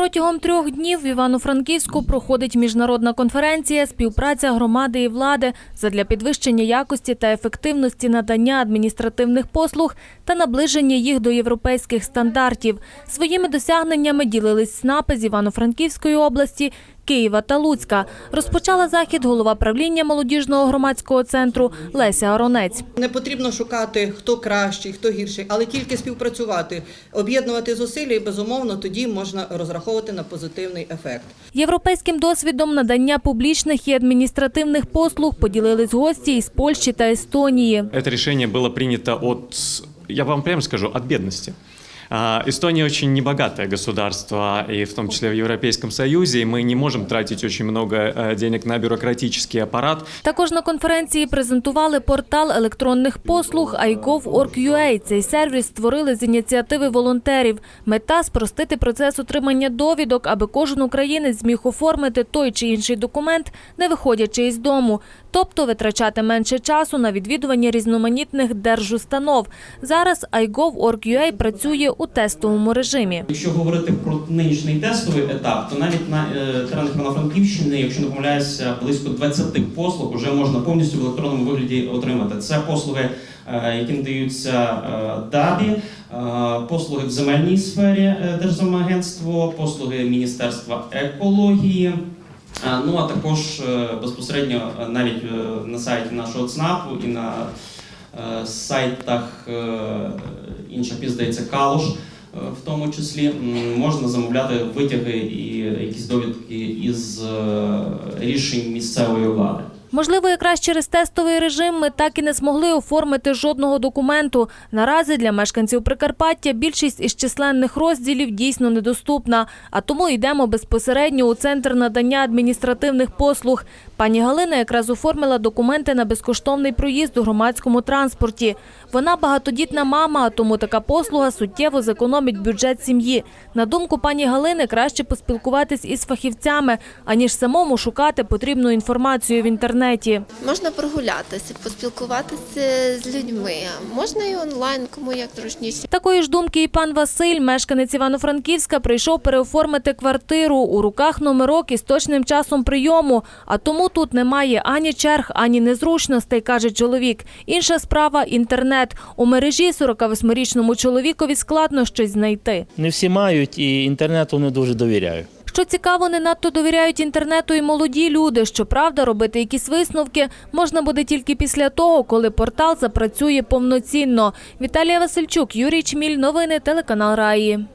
Протягом трьох днів в Івано-Франківську проходить міжнародна конференція Співпраця громади і влади задля підвищення якості та ефективності надання адміністративних послуг та наближення їх до європейських стандартів. Своїми досягненнями ділились СНАПи з Івано-Франківської області, Києва та Луцька. Розпочала захід голова правління молодіжного громадського центру Леся Аронець. Не потрібно шукати, хто кращий, хто гірший, але тільки співпрацювати, об'єднувати зусилля, і безумовно тоді можна розраховувати на позитивний ефект. Європейським досвідом надання публічних і адміністративних послуг поділились гості із Польщі та Естонії. Это решение было принято от, я вам прямо скажу, от бедности. А, Эстония очень небогатое государство, и в том числе в Европейском Союзе, и мы не можем тратить очень много э, денег на бюрократический аппарат. Також на конференції презентували портал електронних послуг iGov.org.ua. Цей сервіс створили з ініціативи волонтерів. Мета – спростити процес отримання довідок, аби кожен українець зміг оформити той чи інший документ, не виходячи із дому. Тобто витрачати менше часу на відвідування різноманітних держустанов. Зараз iGov.org.ua працює у тестовому режимі. Якщо говорити про нинішній тестовий етап, то навіть на е, теренах Івано-Франківщини, якщо не помиляюся, близько 20 послуг вже можна повністю в електронному вигляді отримати. Це послуги, е, які надаються е, ДАБІ, послуги в земельній сфері Держземагентство, послуги Міністерства екології. Е, Ну а також е, безпосередньо е, навіть на сайті нашого ЦНАПу і на сайтах інших міст, здається, Калуш, е, в тому числі можна замовляти витяги і якісь довідки із рішень місцевої влади. Можливо, якраз через тестовий режим ми так і не змогли оформити жодного документу. Наразі для мешканців Прикарпаття більшість із численних розділів дійсно недоступна, а тому йдемо безпосередньо у центр надання адміністративних послуг. Пані Галина якраз оформила документи на безкоштовний проїзд у громадському транспорті. Вона багатодітна мама, а тому така послуга суттєво зекономить бюджет сім'ї. На думку пані Галини, краще поспілкуватись із фахівцями, аніж самому шукати потрібну інформацію в інтернеті. Можна прогулятися, поспілкуватися з людьми. Можна і онлайн, кому як зручніше. Такої ж думки і пан Василь, мешканець Івано-Франківська, прийшов переоформити квартиру. У руках номерок із точним часом прийому. А тому тут немає ані черг, ані незручностей, каже чоловік. Інша справа інтернет. У мережі 48-річному чоловікові складно щось знайти. Не всі мають і інтернету не дуже довіряю. Що цікаво, не надто довіряють інтернету і молоді люди. Щоправда, робити якісь висновки можна буде тільки після того, коли портал запрацює повноцінно. Віталія Васильчук, Юрій Чміль, новини телеканал Раї.